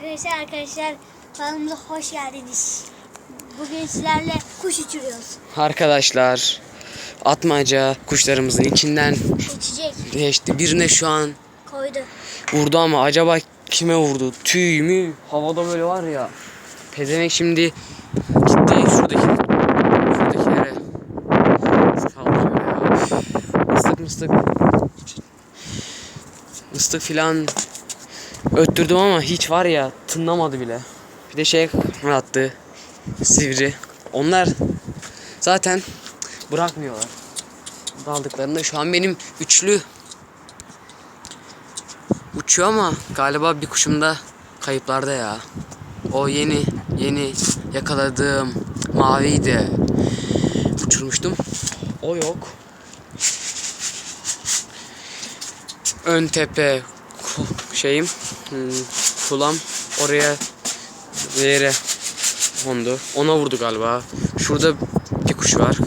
Arkadaşlar arkadaşlar kanalımıza hoş geldiniz. Bugün sizlerle kuş uçuruyoruz. Arkadaşlar atmaca kuşlarımızın içinden Uçacak geçti. Birine şu an koydu. vurdu ama acaba kime vurdu? Tüy mü? Havada böyle var ya. Pezevenk şimdi gitti şuradaki şuradaki yere. Saldırıyor ya. Islık mıslık. Islık filan öttürdüm ama hiç var ya tınlamadı bile. Bir de şey attı. Sivri. Onlar zaten bırakmıyorlar. Daldıklarında şu an benim üçlü uçuyor ama galiba bir kuşum da kayıplarda ya. O yeni yeni yakaladığım maviydi. Uçurmuştum. O yok. Ön tepe şeyim hmm, kulam oraya bir yere kondu. Ona vurdu galiba. Şurada bir kuş var.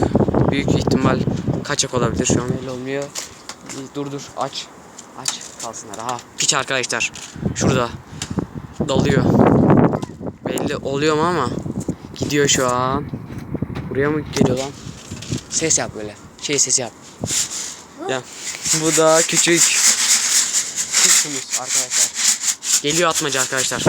Büyük ihtimal kaçak olabilir. Şu an belli olmuyor. Dur dur aç. Aç kalsınlar. Aha piç arkadaşlar. Şurada. Dalıyor. Belli oluyor mu ama gidiyor şu an. Buraya mı geliyor lan? Ses yap böyle. Şey sesi yap. Ya bu da küçük kuşumuz arkadaşlar. Geliyor atmaca arkadaşlar.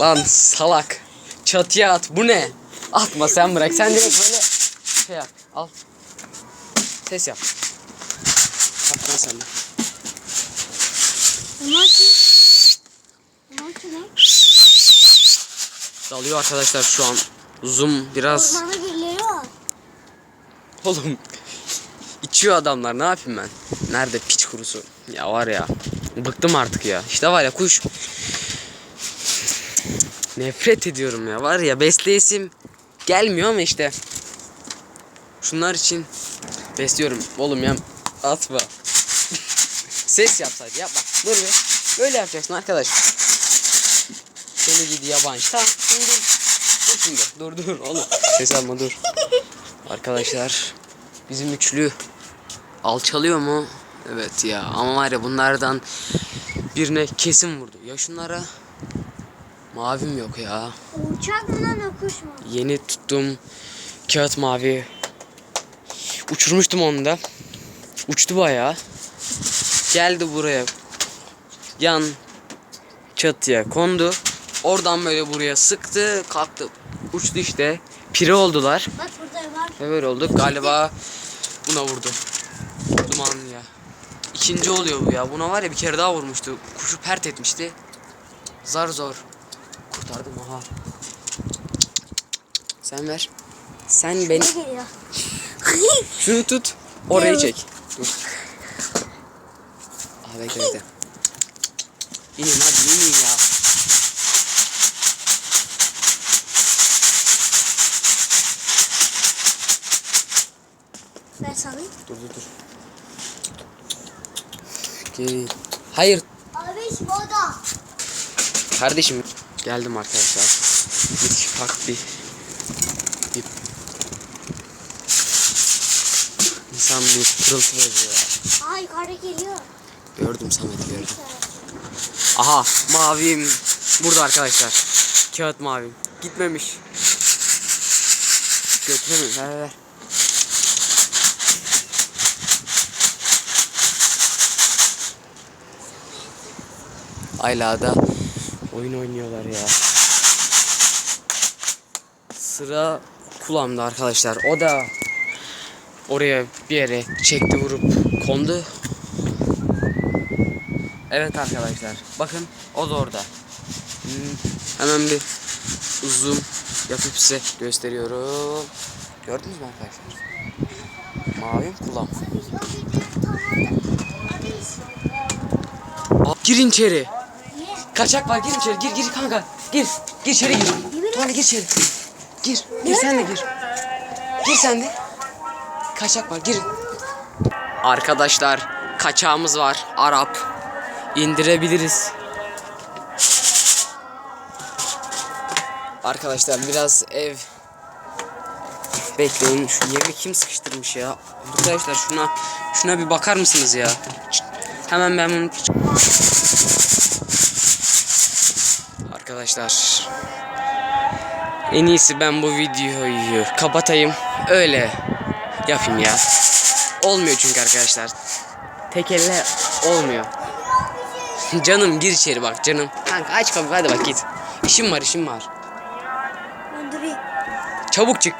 Lan salak. Çatıya at. Bu ne? Atma sen bırak. Sen direkt böyle şey yap. Al. Ses yap. Bak lan sen de. Bunlar kim? Bunlar kim lan? Dalıyor arkadaşlar şu an. Zoom biraz. Ormana var. Oğlum. içiyor adamlar. Ne yapayım ben? Nerede piç kurusu? Ya var ya. Bıktım artık ya. İşte var ya kuş. Nefret ediyorum ya. Var ya besleyesim gelmiyor ama işte. Şunlar için besliyorum. Oğlum ya atma. Ses yap sadece yapma. Dur be. Böyle yapacaksın arkadaş. Seni gidi yabancı. Tamam. Şimdi dur. Dur şimdi. Dur dur oğlum. Ses alma dur. Arkadaşlar bizim üçlü alçalıyor mu? Evet ya ama var ya bunlardan birine kesin vurdu. Ya şunlara mavim yok ya. Uçak mı lan o kuş mu? Yeni tuttum kağıt mavi. Uçurmuştum onu da. Uçtu bayağı. Geldi buraya. Yan çatıya kondu. Oradan böyle buraya sıktı, kalktı. Uçtu işte. Piri oldular. Bak burada var. Ve böyle oldu. Galiba buna vurdu. Duman ya. İkinci oluyor bu ya. Buna var ya bir kere daha vurmuştu. Kuşu pert etmişti. Zar zor. Kurtardım aha. Sen ver. Sen beni... Geliyor? Şunu tut. Orayı çek. Dur. Aha bekle bekle. İnin hadi inin ya. Ben salayım. Dur dur dur. Geri. Hayır Abi moda. Kardeşim geldim arkadaşlar. Bir ufak bir bir insan bir pırıltı veriyor. ya. Aa yukarıda geliyor. Gördüm Samet'i gördüm. Aha mavim burada arkadaşlar. Kağıt mavim. Gitmemiş. Götürememiş. Ver ver, ver. Ayla'da oyun oynuyorlar ya. Sıra kulağımda arkadaşlar. O da oraya bir yere çekti vurup kondu. Evet arkadaşlar. Bakın o da orada. Hmm, hemen bir zoom yapıp size gösteriyorum. Gördünüz mü arkadaşlar? Mavi kulağım. Girin içeri. Kaçak var gir içeri gir gir kanka. Gir. Gir içeri gir. Kanka gir içeri. Gir. Gir sen de gir. Gir sen de. Kaçak var girin. Arkadaşlar kaçağımız var. Arap. İndirebiliriz. Arkadaşlar biraz ev Bekleyin şu yere kim sıkıştırmış ya? Arkadaşlar şuna şuna bir bakar mısınız ya? Hemen ben bunu Arkadaşlar en iyisi ben bu videoyu kapatayım. Öyle yapayım ya. Olmuyor çünkü arkadaşlar. Tek elle olmuyor. canım gir içeri bak canım. Kanka aç kapıyı hadi bak git. İşim var işim var. Çabuk çık.